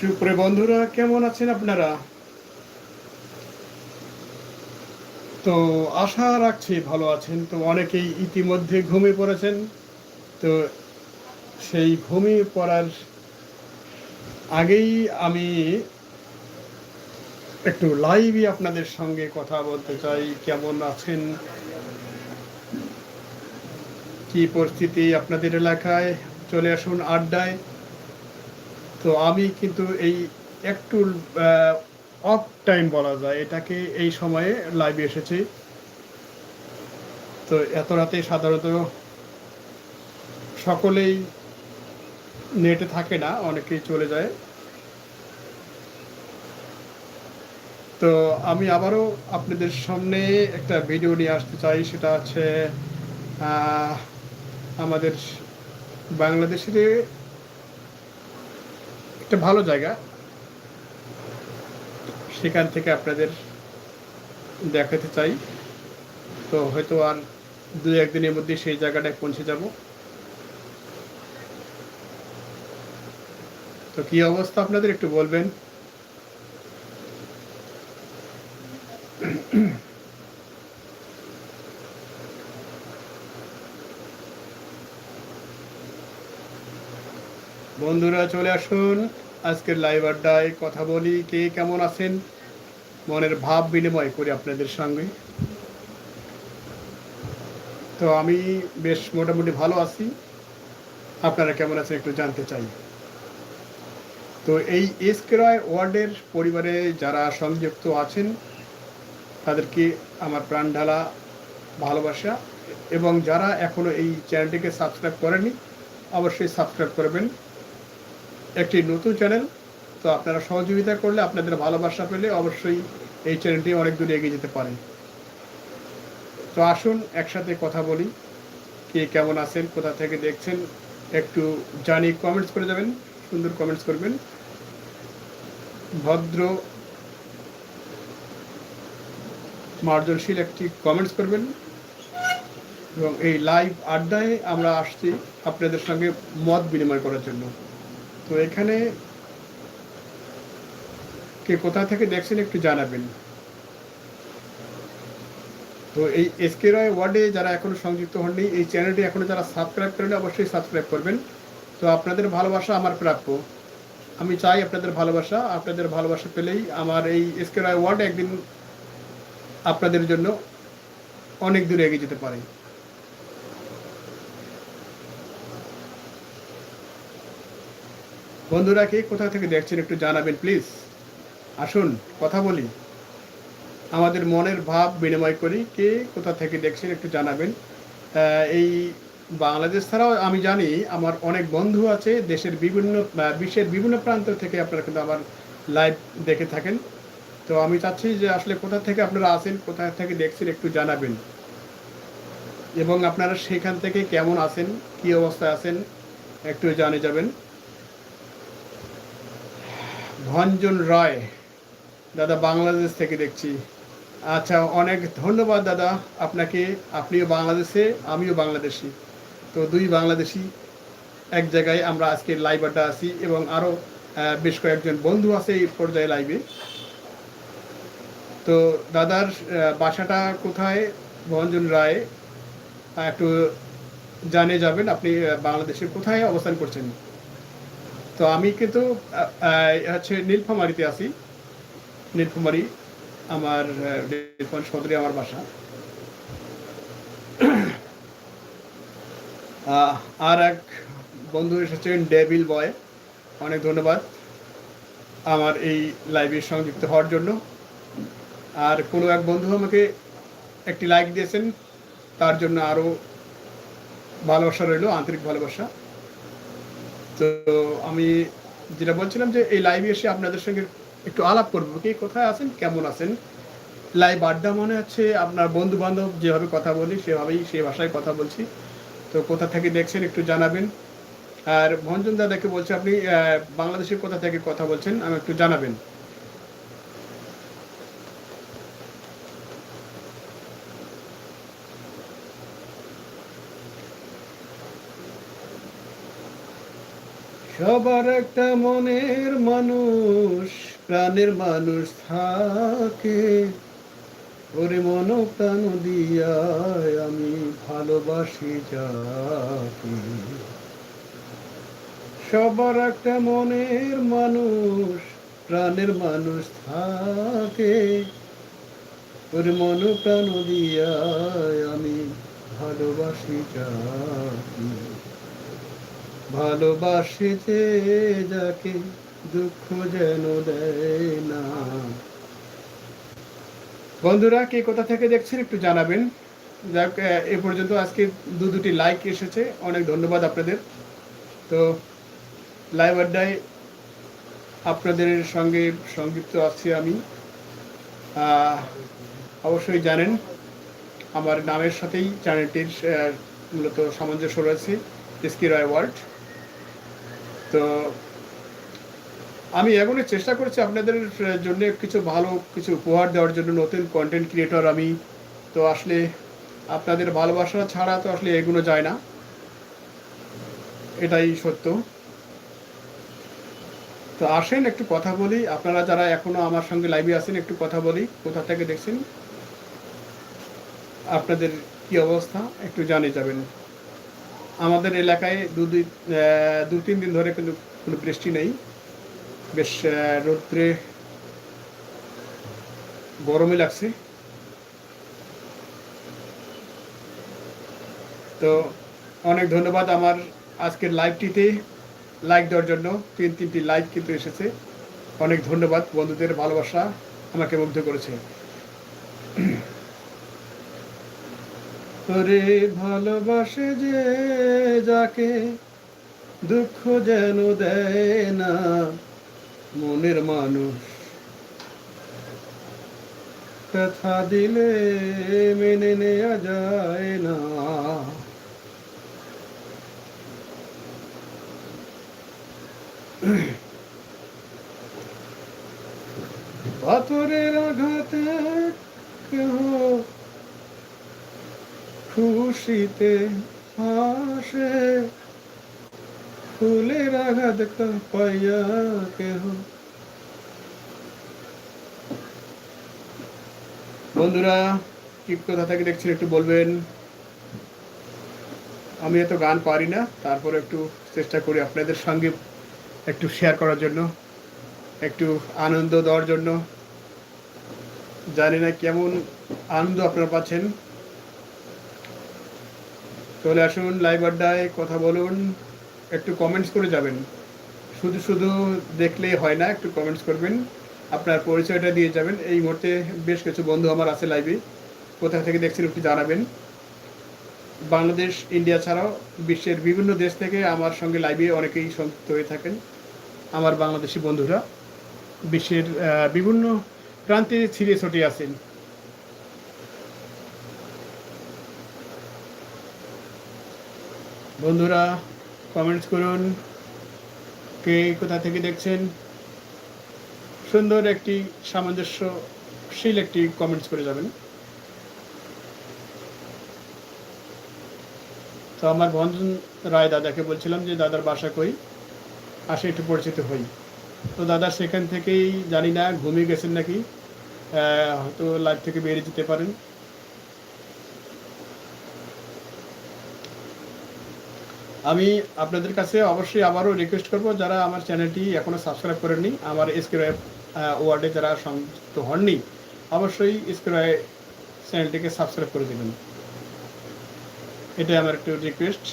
সুপ্রে বন্ধুরা, কেমন আছেন আপনারা? তো আশা রাখছি ভালো আছেন। তো অনেকেই ইতিমধ্যে ঘুমিয়ে পড়েছেন। তো সেই ঘুমিয়ে পড়ার আগেই আমি একটু লাইভই আপনাদের সঙ্গে কথা বলতে চাই। কেমন আছেন? কি পরিস্থিতি আপনাদের এলাকায়? চলে আসুন আড্ডায়। তো আমি কিন্তু এই একটু অফ টাইম বলা যায়, এটাকে এই সময়ে লাইভে এসেছি। তো এত রাতে সাধারণত সকলেই নেটে থাকে না, অনেকেই চলে যায়। তো আমি আবারও আপনাদের সামনে একটা ভিডিও নিয়ে আসতে চাই, সেটা হচ্ছে আমাদের বাংলাদেশের একটা ভালো জায়গা। সেখান থেকে আপনাদের দেখাতে চাই। তো হয়তো আর দু একদিনের মধ্যে সেই জায়গাটায় পৌঁছে যাব। তো কি অবস্থা আপনাদের একটু বলবেন? বন্ধুরা, চলে আসুন। আজকের লাইভ আড্ডায় কথা বলি কে কেমন আছেন। মনের ভাব বিনিময় করি আপনাদের সঙ্গে। তো আমি বেশ মোটামুটি ভালো আছি। আপনারা কেমন আছেন একটু জানতে চাই। তো এই এসকেরয় ওয়ার্ডের পরিবারে যারা সংযুক্ত আছেন, তাদেরকে আমার প্রাণ ঢালা ভালোবাসা এবং যারা এখনও এই চ্যানেলটিকে সাবস্ক্রাইব করেনি অবশ্যই সাবস্ক্রাইব করবেন। একটি নতুন চ্যানেল, তো আপনারা সহযোগিতা করলে আপনাদের ভালোবাসা পেলে অবশ্যই এই চ্যানেলটি অনেক দূরে এগিয়ে যেতে পারে। তো আসুন, একসাথে কথা বলি, কে কেমন আছেন, কোথা থেকে দেখছেন, একটু জানি কমেন্টস করে যাবেন সুন্দর কমেন্টস করবেন। ভদ্র, মার্জনশীল একটি কমেন্টস করবেন। এবং এই লাইভ আড্ডায় আমরা আসছি আপনাদের সঙ্গে মত বিনিময় করার জন্য। তো এখানে কে কোথা থেকে দেখছেন একটু জানাবেন। তো এই এসকে রয় ওয়ার্ডে যারা এখনও সংযুক্ত হননি, এই চ্যানেলটি এখনও যারা সাবস্ক্রাইব করেনি অবশ্যই সাবস্ক্রাইব করবেন। তো আপনাদের ভালোবাসা আমার প্রাপ্য। আমি চাই আপনাদের ভালোবাসা। আপনাদের ভালোবাসা পেলেই আমার এই এসকে রয় ওয়ার্ড একদিন আপনাদের জন্য অনেক দূরে এগিয়ে যেতে পারে। বন্ধুরা, কে কোথা থেকে দেখছেন একটু জানাবেন, প্লিজ। আসুন, কথা বলি। আমাদের মনের ভাব বিনিময় করি। কে কোথা থেকে দেখছেন একটু জানাবেন। এই বাংলাদেশ ছাড়াও আমি জানি আমার অনেক বন্ধু আছে, দেশের বিভিন্ন বিশ্বের বিভিন্ন প্রান্ত থেকে আপনারা কিন্তু আমার লাইভ দেখে থাকেন। তো আমি চাচ্ছি যে আসলে কোথা থেকে আপনারা আছেন, কোথা থেকে দেখছেন একটু জানাবেন। এবং আপনারা সেখান থেকে কেমন আছেন, কি অবস্থায় আছেন, একটু জানে যাবেন। ভঞ্জন রায়, দাদা বাংলাদেশ থেকে দেখছি। আচ্ছা অনেক ধন্যবাদ দাদা আপনাকে। আপনিও বাংলাদেশে, আমিও বাংলাদেশি। তো দুই বাংলাদেশি, এক জায়গায় আমরা আজকে লাইভ আড্ডা আছি এবং আরও বেশ কয়েকজন বন্ধু আছে এই পর্যায়ে লাইভে তো দাদার বাসাটা কোথায়? ভঞ্জন রায় একটু জানে যাবেন আপনি বাংলাদেশের কোথায় অবস্থান করছেন? তো আমি কিন্তু হচ্ছে নীলফামারিতে আছি। নীলফামারি, আমার নীলফামারী সদরে আমার বাসা। আর এক বন্ধু এসেছেন, ডেভিল বয়। অনেক ধন্যবাদ আমার এই লাইভে সংযুক্ত হওয়ার জন্য। আর কোনো এক বন্ধু আমাকে একটি লাইক দিয়েছেন, তার জন্য আরও ভালোবাসা রইল, আন্তরিক ভালোবাসা। তো আমি যেটা বলছিলাম যে এই লাইভে এসে আপনাদের সঙ্গে একটু আলাপ করব। কি কোথায় আছেন? কেমন আছেন? লাইভ আড্ডা মনে হচ্ছে আপনার বন্ধু বান্ধব যেভাবে কথা বলি, সেভাবেই সে ভাষায় কথা বলছি। তো কোথা থেকে দেখছেন একটু জানাবেন। আর ভঞ্জন দাদাকে বলছে আপনি বাংলাদেশের কোথা থেকে কথা বলছেন? আমি একটু জানাবেন। সবার একটা মনের মানুষ, প্রাণের মানুষ থাকে। ওরে মন প্রাণ দিয়া আমি ভালোবাসি যাকে। সবার একটা মনের মানুষ, প্রাণের মানুষ থাকে। ওরে মন প্রাণ দিয়া আমি ভালোবাসি যাকে। ভালোবাসি যে যাকে দুঃখ যেন দেয় না। বন্ধুরা, কে কোথা থেকে দেখছেন একটু জানাবেন। যাক, এ পর্যন্ত আজকে দু দুটি লাইক এসেছে। অনেক ধন্যবাদ আপনাদের। তো লাইভ আড্ডায় আপনাদের সঙ্গে সংযুক্ত আছি আমি। অবশ্যই জানেন, আমার নামের সাথেই চ্যানেলটির মূলত সামঞ্জস্য রয়েছে এসকে রয় ওয়ার্ল্ড তো আমি এখনই চেষ্টা করছি আপনাদের জন্য কিছু ভালো কিছু উপহার দেওয়ার জন্য, নতুন কন্টেন্ট ক্রিয়েটর আমি। তো আসলে আপনাদের ভালোবাসা ছাড়া তো আসলে এগুলো যায় না। এটাই সত্য। তো আসেন, একটু কথা বলি। আপনারা যারা এখনও আমার সঙ্গে লাইভে আছেন, একটু কথা বলি। কোথা থেকে দেখছেন? আপনাদের কি অবস্থা? একটু জানে যাবেন। আমাদের এলাকায় দু দুই দু তিন দিন ধরে কিন্তু কোনো বৃষ্টি নেই। বেশ রৌদ্রে গরমই লাগছে। তো অনেক ধন্যবাদ আমার আজকের লাইভটিতে, লাইক দেওয়ার জন্য। তিন তিনটি লাইক কিন্তু এসেছে। অনেক ধন্যবাদ বন্ধুদের ভালোবাসা আমাকে মুগ্ধ করেছে। তোরে ভালোবাসে যে যাকে, দুঃখ যেন দেয় না মনের মানুষ। কথা দিলে মেনে নেওয়া যায় না। পাথরের আঘাতে কেহ খুশিতে হাসে ফুলের আঘাত পাইয়া কেহ। বন্ধুরা কি কোথা থেকে দেখছেন একটু বলবেন। আমি এত গান পারি না, তারপর একটু চেষ্টা করি আপনাদের সঙ্গে একটু শেয়ার করার জন্য, একটু আনন্দ দেওয়ার জন্য। জানি না কেমন আনন্দ আপনারা পাচ্ছেন। চলে আসুন লাইভ আড্ডায় কথা বলুন, একটু কমেন্টস করে যাবেন। শুধু শুধু দেখলেই হয় না, একটু কমেন্টস করবেন। আপনার পরিচয়টা দিয়ে যাবেন। এই মুহূর্তে বেশ কিছু বন্ধু আমার আছে লাইভে কোথা থেকে দেখছেন একটু জানাবেন। বাংলাদেশ ইন্ডিয়া ছাড়াও বিশ্বের বিভিন্ন দেশ থেকে আমার সঙ্গে লাইভে অনেকেই সংযুক্ত হয়ে থাকেন। আমার বাংলাদেশি বন্ধুরা, বিশ্বের বিভিন্ন প্রান্তে ছিঁড়ে ছটিয়ে আছেন। বন্ধুরা কমেন্টস করুন। কে কোথা থেকে দেখছেন? সুন্দর একটি সামঞ্জস্যশীল একটি কমেন্টস করে যাবেন। তো আমার ভঞ্জন রায় দাদাকে বলছিলাম যে, দাদার বাসা কই? আসে একটু পরিচিত হই। তো দাদা সেখান থেকেই, জানি না, ঘুমিয়ে গেছেন নাকি? হয়তো লাইভ থেকে বেরিয়ে যেতে পারেন। আমি আপনাদের কাছে অবশ্যই আবারও রিকোয়েস্ট করব যারা আমার চ্যানেলটি এখনও সাবস্ক্রাইব করেননি, আমার এসকে ওয়ার্ডে যারা সংযুক্ত হননি, অবশ্যই এসকে চ্যানেলটিকে সাবস্ক্রাইব করে দেবেন। এটাই আমার একটু রিকোয়েস্ট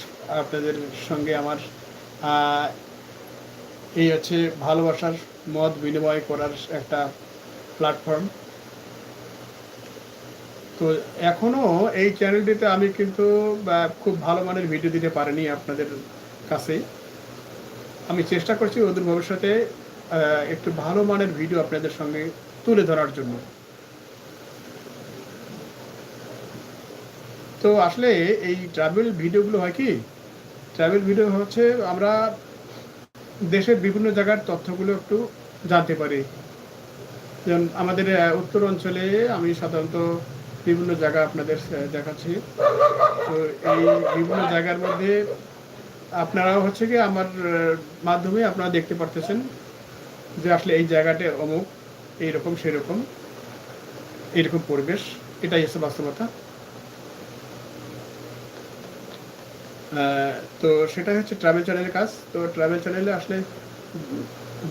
আপনাদের সঙ্গে আমার এই হচ্ছে ভালোবাসার মত বিনিময় করার একটা প্ল্যাটফর্ম তো এখনও এই চ্যানেলটিতে আমি কিন্তু খুব ভালো মানের ভিডিও দিতে পারিনি আপনাদের কাছে। আমি চেষ্টা করছি ওদের ভবিষ্যতে একটু ভালো মানের ভিডিও আপনাদের সঙ্গে তুলে ধরার জন্য। তো আসলে এই ট্রাভেল ভিডিওগুলো হয় কি ট্রাভেল ভিডিও হচ্ছে আমরা দেশের বিভিন্ন জায়গার তথ্যগুলো একটু জানতে পারি। যেমন আমাদের উত্তর অঞ্চলে আমি সাধারণত বিভিন্ন জায়গা আপনাদের দেখাচ্ছি। তো এই বিভিন্ন জায়গার মধ্যে আপনারা হচ্ছে কি আমার মাধ্যমে আপনারা দেখতে পারতেছেন যে আসলে এই জায়গাটা অমুক, এইরকম, সেরকম, এইরকম পরিবেশ। এটাই হচ্ছে বাস্তবতা। তো সেটাই হচ্ছে ট্রাভেল চ্যানেলের কাজ। তো ট্রাভেল চ্যানেলে আসলে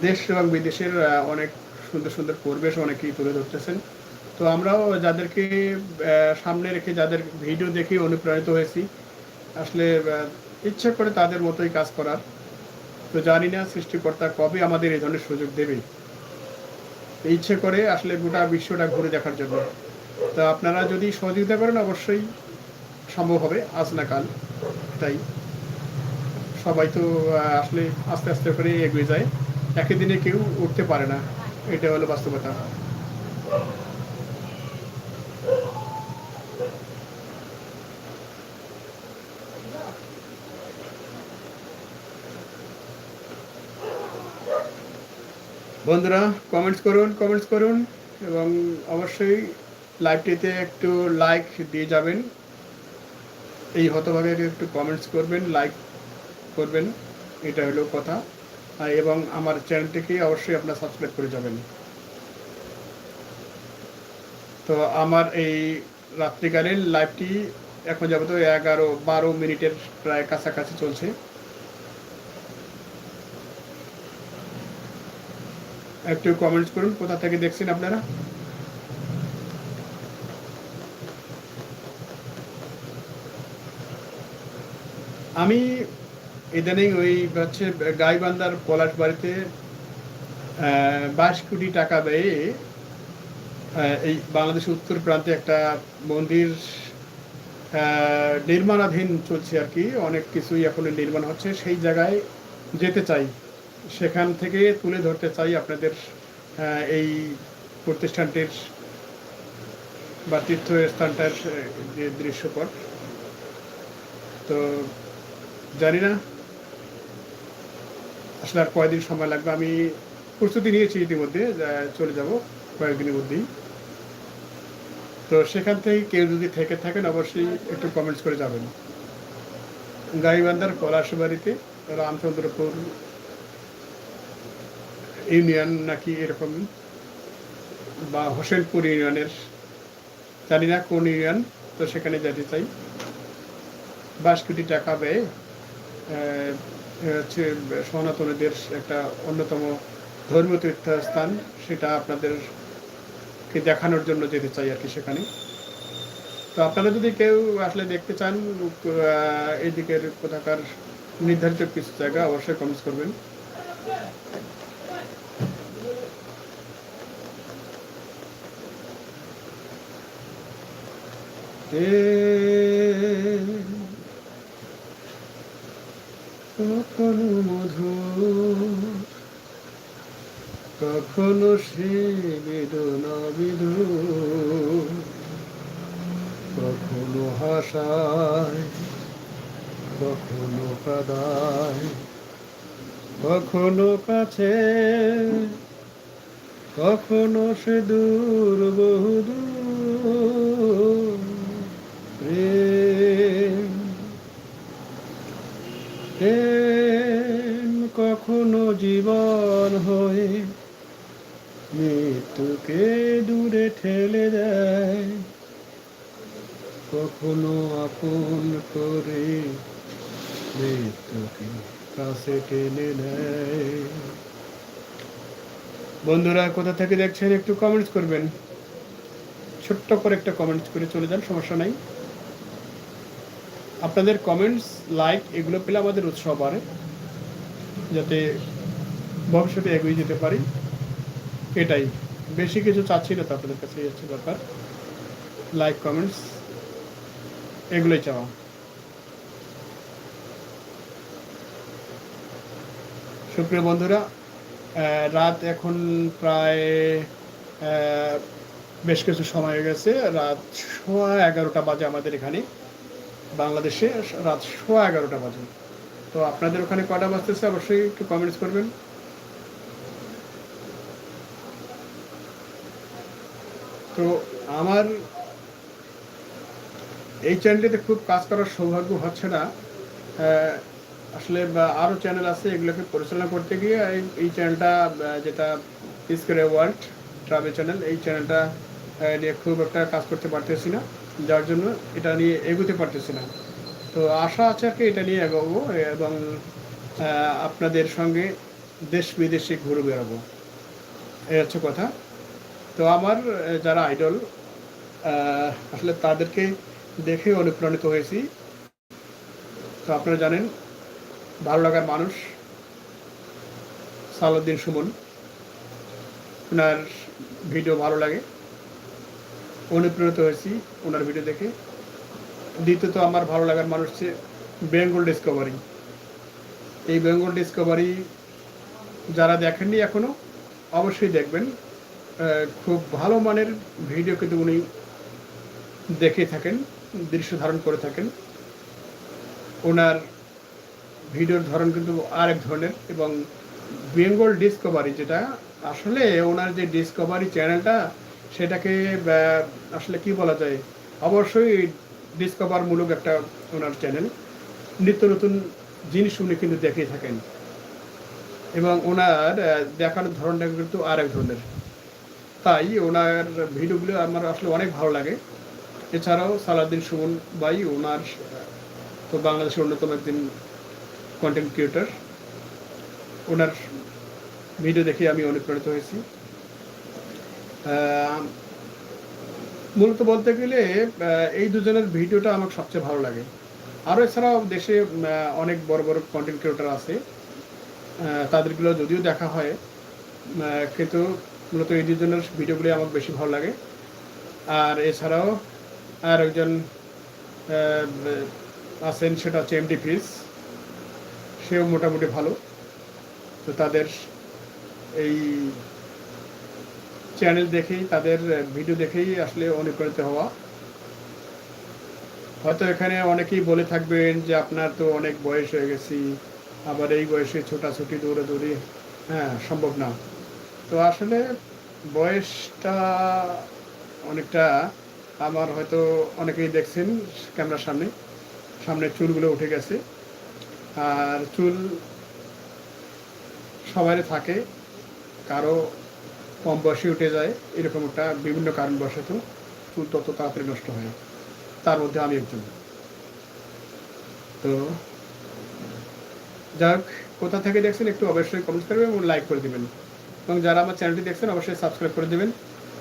দেশ এবং বিদেশের অনেক সুন্দর সুন্দর পরিবেশ অনেকেই তুলে ধরতেছেন। তো আমরাও যাদেরকে সামনে রেখে যাদের ভিডিও দেখে অনুপ্রাণিত হয়েছি, আসলে ইচ্ছা করে তাদের মতোই কাজ করার। তো জানি না সৃষ্টিকর্তা কবে আমাদের এই ধরনের সুযোগ দেবে। ইচ্ছে করে আসলে গোটা বিশ্বটা ঘুরে দেখার জন্য। তো আপনারা যদি সহযোগিতা করেন, অবশ্যই সম্ভব হবে। আজ না কাল, তাই। সবাই তো আসলে আস্তে আস্তে করে এগিয়ে যায়। একই দিনে কেউ উঠতে পারে না। এটা হলো বাস্তবতা। বন্ধুরা কমেন্টস করুন কমেন্টস করুন এবং অবশ্যই লাইভটিতে একটু লাইক দিয়ে যাবেন। এই হতভাগে একটু কমেন্টস করবেন লাইক করবেন, এটা হলো কথা। এবং আমার চ্যানেলটিকে অবশ্যই আপনারা সাবস্ক্রাইব করে যাবেন। তো আমার এই রাত্রিকালীন লাইভটি এখন যাবত এগারো বারো মিনিটের প্রায় কাছাকাছি চলছে। একটু কমেন্টস করুন, কোথা থেকে দেখছেন আপনারা? আমি ইদানিং ওই হচ্ছে গাইবান্ধার পলাশ বাড়িতে বাইশ কোটি টাকা ব্যয়ে এই বাংলাদেশের উত্তর প্রান্তে একটা মন্দির নির্মাণাধীন চলছে আর কি। অনেক কিছুই এখন নির্মাণ হচ্ছে। সেই জায়গায় যেতে চাই। সেখান থেকে তুলে ধরতে চাই আপনাদের এই প্রতিষ্ঠানটির বা তীর্থস্থানটার যে দৃশ্যপট। তো জানি না, আসলে আর কয়দিন সময় লাগবে? আমি প্রস্তুতি নিয়েছি ইতিমধ্যে চলে যাব কয়েকদিনের মধ্যেই। তো সেখান থেকে কেউ যদি থেকে থাকেন, অবশ্যই একটু কমেন্টস করে যাবেন। গাইবান্ধার পলাশবাড়িতে রামচন্দ্রপুর ইউনিয়ন নাকি এরকম? বা হোসেনপুর ইউনিয়নের? জানি না কোন ইউনিয়ন, তো সেখানে যেতে চাই। বাইশ কোটি টাকা ব্যয়ে হচ্ছে, সনাতনীদের একটা অন্যতম ধর্মীয় তীর্থস্থান সেটা আপনাদেরকে দেখানোর জন্য যেতে চাই আর কি সেখানে। তো আপনারা যদি কেউ আসলে দেখতে চান এই দিকের কোথাকার নির্ধারিত কিছু জায়গা, অবশ্যই কমেন্টস করবেন। এ কখনো মধুর কখনো সে বেদনা বিধুর কখনো হাসায়, কখনো কাদায়, কখনো কাছে, কখনো সে দূর বহুদূর। প্রেম। প্রেম কখনো জীবন হয়ে মৃত্যুকে দূরে ঠেলে দেয়। কখনো আপন করে মৃত্যুকে কাছে টেনে নেয়। বন্ধুরা, কোথা থেকে দেখছেন একটু কমেন্টস করবেন। ছোট্ট করে একটা কমেন্টস করে চলে যান, সমস্যা নাই। আপনাদের কমেন্টস লাইক এগুলো পেলে আমাদের উৎসাহ বাড়ে, যাতে ভবিষ্যতে এগিয়ে যেতে পারি। এটাই। বেশি কিছু চাচ্ছি না তো আপনাদের কাছে হচ্ছে ব্যাপার। লাইক কমেন্টস এগুলোই চাওয়া। সুপ্রিয় বন্ধুরা রাত এখন প্রায় বেশ কিছু সময় হয়ে গেছে। রাত সোয়া এগারোটা বাজে আমাদের এখানে। বাংলাদেশে রাত সোয়া এগারোটা বাজে। তো আপনাদের ওখানে কটা বাজতেছে অবশ্যই একটু কমেন্টস করবেন। তো আমার এই চ্যানেলটিতে খুব কাজ করার সৌভাগ্য হচ্ছে না। আসলে আরও চ্যানেল আছে এগুলোকে পরিচালনা করতে গিয়ে এই- চ্যানেলটা যেটা ইস্করে ওয়ার্ল্ড ট্রাভেল চ্যানেল এই চ্যানেলটা নিয়ে খুব একটা কাজ করতে পারতেছি না। যার জন্য এটা নিয়ে এগোতে পারতেছি না তো আশা আছে আর কি এটা নিয়ে এগোবো এবং আপনাদের সঙ্গে দেশ বিদেশে ঘুরে বেড়াবো। এই হচ্ছে কথা। তো আমার যারা আইডল আসলে তাদেরকে দেখে অনুপ্রাণিত হয়েছি। তো আপনারা জানেন, ভালো লাগার মানুষ সালাউদ্দিন সুমন। ওনার ভিডিও ভালো লাগে। অনুপ্রাণিত হয়েছি ওনার ভিডিও দেখে। দ্বিতীয়ত আমার ভালো লাগার মানুষ হচ্ছে বেঙ্গল ডিসকভারি এই বেঙ্গল ডিসকভারি যারা দেখেননি এখনও, অবশ্যই দেখবেন। খুব ভালো মানের ভিডিও কিন্তু উনি দেখে থাকেন, দৃশ্য ধারণ করে থাকেন। ওনার ভিডিওর ধরন কিন্তু আরেক ধরনের এবং বেঙ্গল ডিসকভারি যেটা, আসলে ওনার যে ডিসকভারি চ্যানেলটা সেটাকে আসলে কি বলা যায়? অবশ্যই ডিসকভারমূলক একটা ওনার চ্যানেল নিত্য নতুন জিনিস উনি কিন্তু দেখিয়ে থাকেন। এবং ওনার দেখানোর ধরনটা কিন্তু আরেক ধরনের। তাই ওনার ভিডিওগুলো আমার আসলে অনেক ভালো লাগে। এছাড়াও সালাউদ্দিন সুমন বাই ওনার তো বাংলাদেশের অন্যতম একদিন কন্টেন্ট ক্রিয়েটার ওনার ভিডিও দেখে আমি অনুপ্রাণিত হয়েছি। মূলত বলতে গেলে এই দুজনের ভিডিওটা আমার সবচেয়ে ভালো লাগে। আরও এছাড়াও দেশে অনেক বড় বড় কন্টেন্ট ক্রিয়েটার আছে। তাদেরগুলো যদিও দেখা হয় কিন্তু মূলত এই দুজনের ভিডিওগুলি আমার বেশি ভালো লাগে। আর এছাড়াও আর একজন আছেন, সেটা হচ্ছে এমডি ফিজ সেও মোটামুটি ভালো। তো তাদের এই চ্যানেল দেখেই, তাদের ভিডিও দেখেই আসলে অনুপ্রাণিত হওয়া। হয়তো এখানে অনেকেই বলে থাকবেন যে, আপনার তো অনেক বয়স হয়ে গেছি, আবার এই বয়সে ছোটাছুটি, দৌড়াদৌড়ি হ্যাঁ সম্ভব না। তো আসলে বয়সটা অনেকটা আমার হয়তো অনেকেই দেখছেন ক্যামেরার সামনে। সামনে চুলগুলো উঠে গেছে। আর চুল সবারই থাকে, কারও কম বয়সে উঠে যায়, এরকম একটা বিভিন্ন কারণবশত চুল তত তাড়াতাড়ি নষ্ট হয় তার মধ্যে আমি একজন। তো যাক, কোথা থেকে দেখছেন একটু অবশ্যই কমেন্ট করবেন এবং লাইক করে দিবেন। এবং যারা আমার চ্যানেলটি দেখছেন, অবশ্যই সাবস্ক্রাইব করে দেবেন।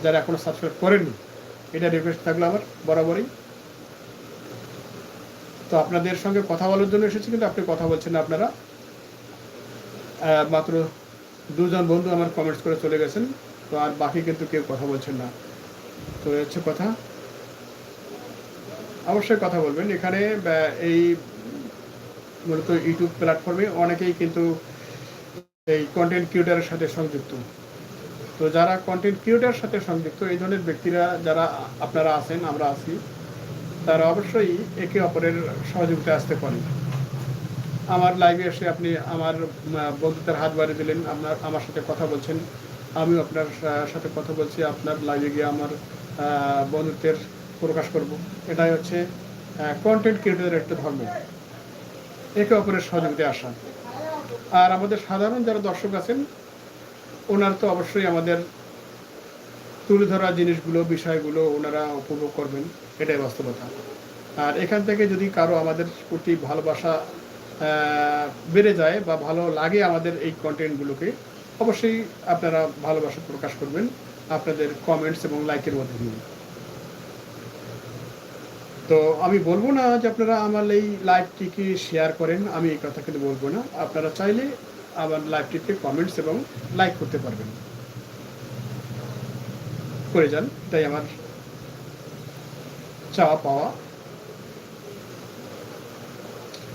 যারা এখনও সাবস্ক্রাইব করেননি, এটা রিকোয়েস্ট থাকল আমার, বরাবরই। তো আপনাদের সঙ্গে কথা বলার জন্য এসেছি, কিন্তু আপনি কথা বলছেন না আপনারা। মাত্র দুজন বন্ধু আমার কমেন্টস করে চলে গেছেন। তো আর বাকি কিন্তু কেউ কথা বলছেন না। তো হচ্ছে কথা। অবশ্যই কথা বলবেন। এখানে এই মূলত ইউটিউব প্ল্যাটফর্মে অনেকেই কিন্তু এই কন্টেন্ট ক্রিয়েটারের সাথে সংযুক্ত। তো যারা কন্টেন্ট ক্রিয়েটারের সাথে সংযুক্ত এই ধরনের ব্যক্তিরা যারা আপনারা আছেন আমরা আছি তারা অবশ্যই একে অপরের সহযোগিতা আসতে পারেন। আমার লাইভে এসে আপনি আমার আহ, বন্ধুত্বের হাত বাড়িয়ে দিলেন আপনার আমার সাথে কথা বলছেন। আমিও আপনার সাথে কথা বলছি, আপনার লাইভে গিয়ে আমার বন্ধুত্বের প্রকাশ করব। এটাই হচ্ছে কন্টেন্ট ক্রিয়েটারের একটা ধর্ম। একে অপরের সহযোগিতায় আসা। আর আমাদের সাধারণ যারা দর্শক আছেন, ওনারা তো অবশ্যই আমাদের তুলে ধরা জিনিসগুলো, বিষয়গুলো ওনারা উপভোগ করবেন। এটাই বাস্তবতা। আর এখান থেকে যদি কারও আমাদের প্রতি ভালোবাসা বেড়ে যায় বা ভালো লাগে আমাদের এই কন্টেন্টগুলোকে অবশ্যই আপনারা ভালোবাসা প্রকাশ করবেন, আপনাদের কমেন্টস এবং লাইকের মধ্যে দিয়ে। তো আমি বলব না যে আপনারা আমার এই লাইভটিকে শেয়ার করেন, আমি এই কথা কিন্তু বলব না। আপনারা চাইলে আমার লাইভটিতে কমেন্টস এবং লাইক করতে পারবেন। করে যান তাই আমার চাওয়া পাওয়া।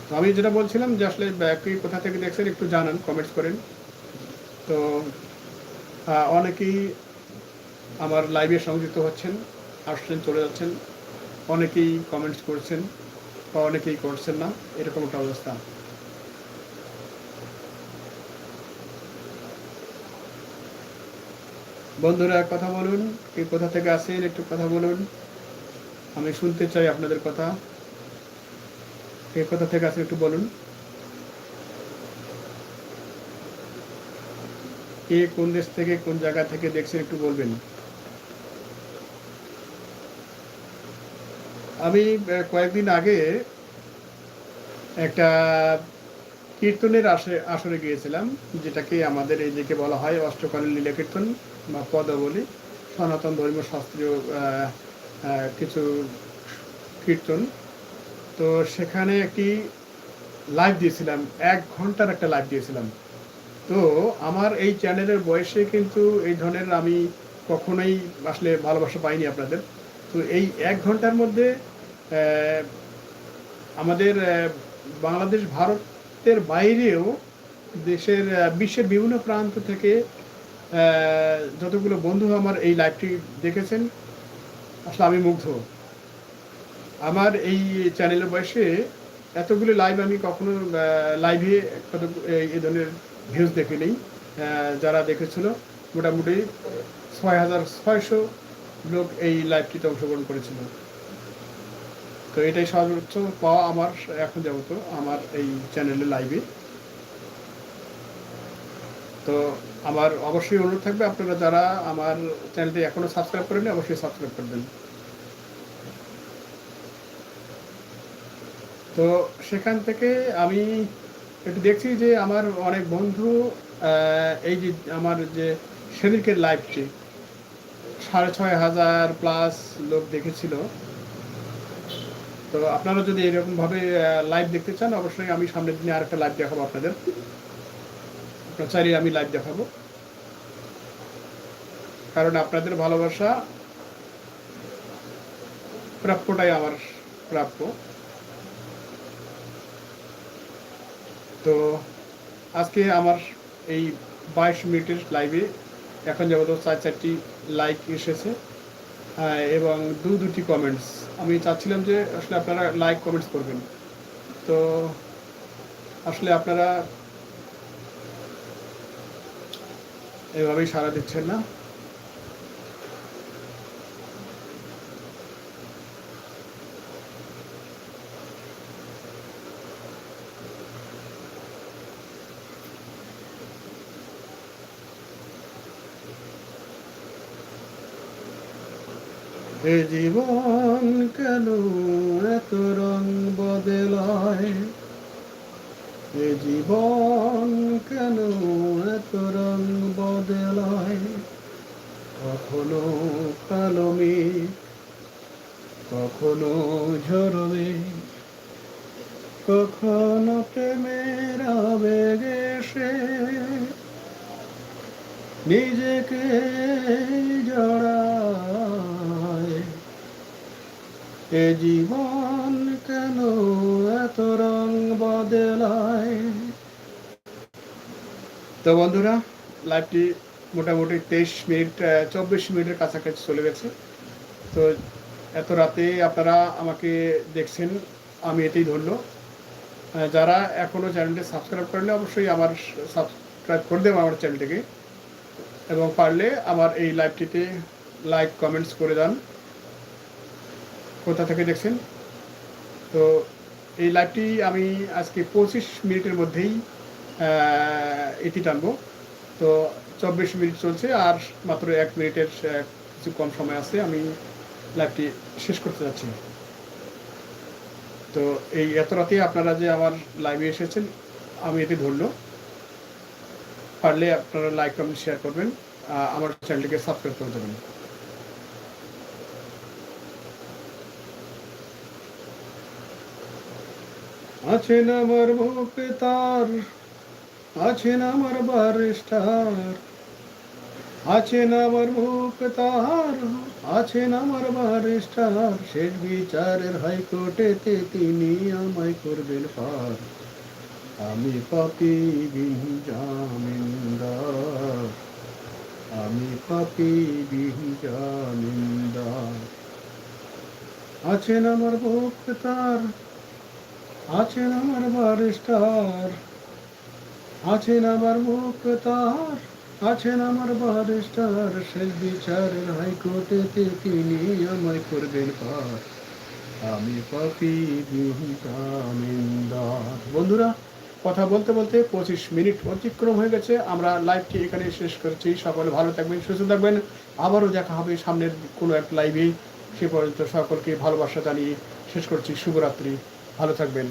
তো আমি যেটা বলছিলাম যে আসলে কোথা থেকে দেখছেন একটু জানান কমেন্টস করেন। তো অনেকেই আমার লাইভে সংযুক্ত হচ্ছেন, আসছেন, চলে যাচ্ছেন। অনেকেই কমেন্টস করছেন বা অনেকেই করছেন না, এরকম একটা অবস্থা। বন্ধুরা কথা বলুন, কে কোথা থেকে আসেন একটু কথা বলুন। আমি শুনতে চাই আপনাদের কথা। কে কোথা থেকে আসেন একটু বলুন। কে কোন দেশ থেকে কোন জায়গা থেকে দেখছেন একটু বলবেন? আমি কয়েকদিন আগে একটা কীর্তনের আসে আসরে গিয়েছিলাম, যেটাকে আমাদের এই দিকে বলা হয় অষ্টকালীন লীলা কীর্তন বা পদাবলী সনাতন ধর্মীয় শাস্ত্রীয় কিছু কীর্তন। তো সেখানে একটি লাইভ দিয়েছিলাম, এক ঘণ্টার একটা লাইভ দিয়েছিলাম। তো আমার এই চ্যানেলের বয়সে কিন্তু এই ধরনের আমি কখনোই আসলে ভালোবাসা পাইনি আপনাদের। তো এই এক ঘণ্টার মধ্যে আমাদের বাংলাদেশ, ভারতের বাইরেও দেশের বিশ্বের বিভিন্ন প্রান্ত থেকে যতগুলো বন্ধু আমার এই লাইভটি দেখেছেন, আসলে আমি মুগ্ধ। আমার এই চ্যানেলের বয়সে এতগুলো লাইভ আমি কখনো লাইভে এই ধরনের ভিউজ দেখি নেই। যারা দেখেছিল, মোটামুটি ছয় হাজার ছয়শো লোক এই লাইভটিতে অংশগ্রহণ করেছিল। তো এটাই সর্বোচ্চ পাওয়া আমার এখন যাবত আমার এই চ্যানেলে লাইভে তো আমার অবশ্যই অনুরোধ থাকবে, আপনারা যারা আমার চ্যানেলটি এখনও সাবস্ক্রাইব করেনি অবশ্যই সাবস্ক্রাইব করবেন তো সেখান থেকে আমি একটু দেখছি যে আমার অনেক বন্ধু এই যে আমার যে সেদিনকের লাইভটি সাড়ে ছয় হাজার প্লাস লোক দেখেছিল। তো আপনারা যদি এরকমভাবে লাইভ দেখতে চান, অবশ্যই আমি সামনের দিনে আরেকটা লাইভ দেখাবো আপনাদের। আপনার চাইলে আমি লাইভ দেখাবো। কারণ আপনাদের ভালোবাসা প্রাপ্যটাই আমার প্রাপ্য। তো আজকে আমার এই বাইশ মিনিটের লাইভে এখন যাবত চার চারটি লাইক এসেছে আহ, এবং দু দুটি কমেন্টস আমি চাচ্ছিলাম যে আসলে আপনারা লাইক কমেন্টস করবেন। তো আসলে আপনারা এভাবেই সাড়া দিচ্ছেন না। এ জীবন কেন এত রং বদলায়? এ জীবন কেন এত রং বদলায়? কখনো কালো মেঘ কখনো ঝরবে কখনো প্রেমের আবেগ সে নিজেকে জড়ায়। এ জীবন কেন এত রং বদলায়? তো বন্ধুরা লাইভটি মোটামুটি তেইশ মিনিট চব্বিশ মিনিটের কাছাকাছি চলে গেছে। তো এত রাতে আপনারা আমাকে দেখছেন, আমি এতেই ধন্য। যারা এখনও চ্যানেলটি সাবস্ক্রাইব করেনি অবশ্যই আমার সাবস্ক্রাইব করে দেবো আমার চ্যানেলটিকে। এবং পারলে আমার এই লাইভটিতে লাইক কমেন্টস করে দেন। কোথা থেকে দেখছেন? তো এই লাইভটি আমি আজকে পঁচিশ মিনিটের মধ্যেই এটি টানবো। তো চব্বিশ মিনিট চলছে আর মাত্র এক মিনিটের কিছু কম সময় আছে। আমি লাইভটি শেষ করতে যাচ্ছি। তো এই এত রাতে আপনারা যে আমার লাইভে এসেছেন, আমি এটি ধরলো পারলে আপনারা লাইক, কমেন্ট শেয়ার করবেন। আমার চ্যানেলটিকে সাবস্ক্রাইব করে দেবেন। আছেন আমার বুকে তার, আছেন আমার বারিস্টার। আছেন আমার তার, আছেন আমার বারিস্টার। শেষ বিচারের হাইকোর্টেতে তিনি আমায় করবেন পার। আমি পাপি বিহীন জামিনদার। আমি পাপি বিহীন জামিনদার। আছেন আমার বুক তার আছেন আমার বারিস্টার, আছেন আমার মুখ তার আছেন আমার বারিস্টার। শেষ বিচারের হাইকোর্টেতে তিনি আমায় করবেন পার। আমি পাপি বন্ধুরা, কথা বলতে বলতে পঁচিশ মিনিট অতিক্রম হয়ে গেছে। আমরা লাইভটি এখানে শেষ করছি। সকলে ভালো থাকবেন, সুস্থ থাকবেন। আবারও দেখা হবে সামনের কোনো এক লাইভে। সে পর্যন্ত সকলকে ভালোবাসা জানিয়ে শেষ করছি। শুভরাত্রি। ভালো থাকবেন।